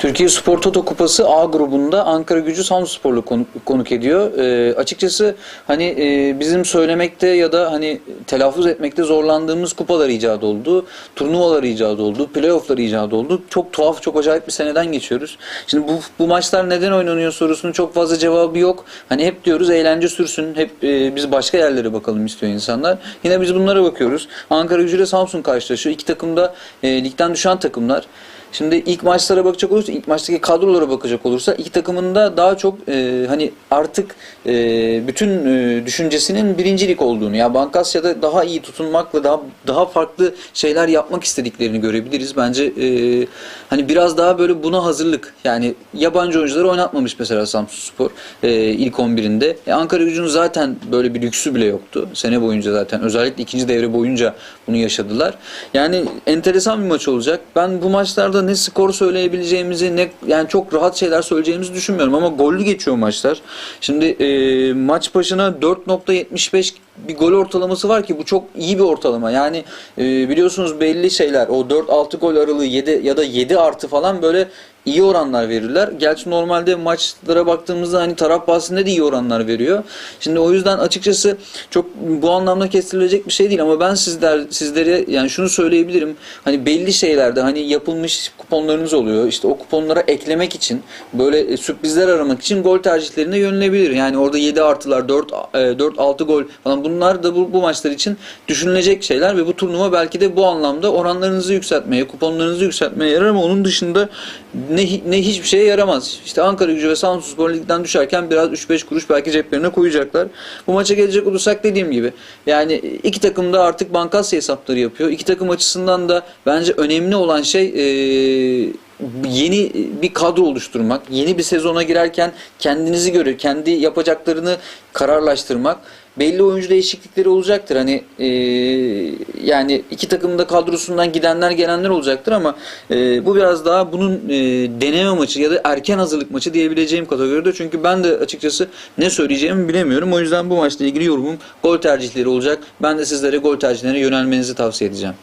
Türkiye Spor Toto Kupası A grubunda Ankara Gücü Samsunspor'la konuk, ediyor. Ee, açıkçası hani e, bizim söylemekte ya da hani telaffuz etmekte zorlandığımız kupalar icat oldu. Turnuvalar icat oldu. Playoff'lar icat oldu. Çok tuhaf, çok acayip bir seneden geçiyoruz. Şimdi bu, bu maçlar neden oynanıyor sorusunun çok fazla cevabı yok. Hani hep diyoruz eğlence sürsün. Hep e, biz başka yerlere bakalım istiyor insanlar. Yine biz bunlara bakıyoruz. Ankara Gücü ile Samsun karşılaşıyor. İki takım da e, ligden düşen takımlar. Şimdi ilk maçlara bakacak olursa, ilk maçtaki kadrolara bakacak olursa iki takımın da daha çok e, hani artık e, bütün e, düşüncesinin birincilik olduğunu, ya Bankasya'da daha iyi tutunmakla daha daha farklı şeyler yapmak istediklerini görebiliriz. Bence e, hani biraz daha böyle buna hazırlık. Yani yabancı oyuncuları oynatmamış mesela Samsunspor e, ilk 11'inde. E, Ankara Gücü'nün zaten böyle bir lüksü bile yoktu. Sene boyunca zaten özellikle ikinci devre boyunca bunu yaşadılar. Yani enteresan bir maç olacak. Ben bu maçlarda ne skor söyleyebileceğimizi ne yani çok rahat şeyler söyleyeceğimizi düşünmüyorum ama gollü geçiyor maçlar. Şimdi e, maç başına 4.75 bir gol ortalaması var ki bu çok iyi bir ortalama. Yani e, biliyorsunuz belli şeyler o 4-6 gol aralığı 7 ya da 7 artı falan böyle iyi oranlar verirler. Gerçi normalde maçlara baktığımızda hani taraf bahsinde de iyi oranlar veriyor. Şimdi o yüzden açıkçası çok bu anlamda kestirilecek bir şey değil ama ben sizler sizlere yani şunu söyleyebilirim. Hani belli şeylerde hani yapılmış kuponlarınız oluyor. İşte o kuponlara eklemek için böyle e, sürprizler aramak için gol tercihlerine yönelebilir. Yani orada 7 artılar 4 4 6 gol falan bunlar da bu, bu maçlar için düşünülecek şeyler ve bu turnuva belki de bu anlamda oranlarınızı yükseltmeye, kuponlarınızı yükseltmeye yarar ama onun dışında ne, ne hiçbir şeye yaramaz. İşte Ankara Gücü ve Samsunspor ligden düşerken biraz 3-5 kuruş belki ceplerine koyacaklar. Bu maça gelecek olursak dediğim gibi yani iki takım da artık bankasya hesapları yapıyor. İki takım açısından da bence önemli olan şey eee yeni bir kadro oluşturmak, yeni bir sezona girerken kendinizi göre, kendi yapacaklarını kararlaştırmak. Belli oyuncu değişiklikleri olacaktır. Hani e, yani iki takımda kadrosundan gidenler gelenler olacaktır ama e, bu biraz daha bunun e, deneme maçı ya da erken hazırlık maçı diyebileceğim kategoride. Çünkü ben de açıkçası ne söyleyeceğimi bilemiyorum. O yüzden bu maçla ilgili yorumum gol tercihleri olacak. Ben de sizlere gol tercihlerine yönelmenizi tavsiye edeceğim.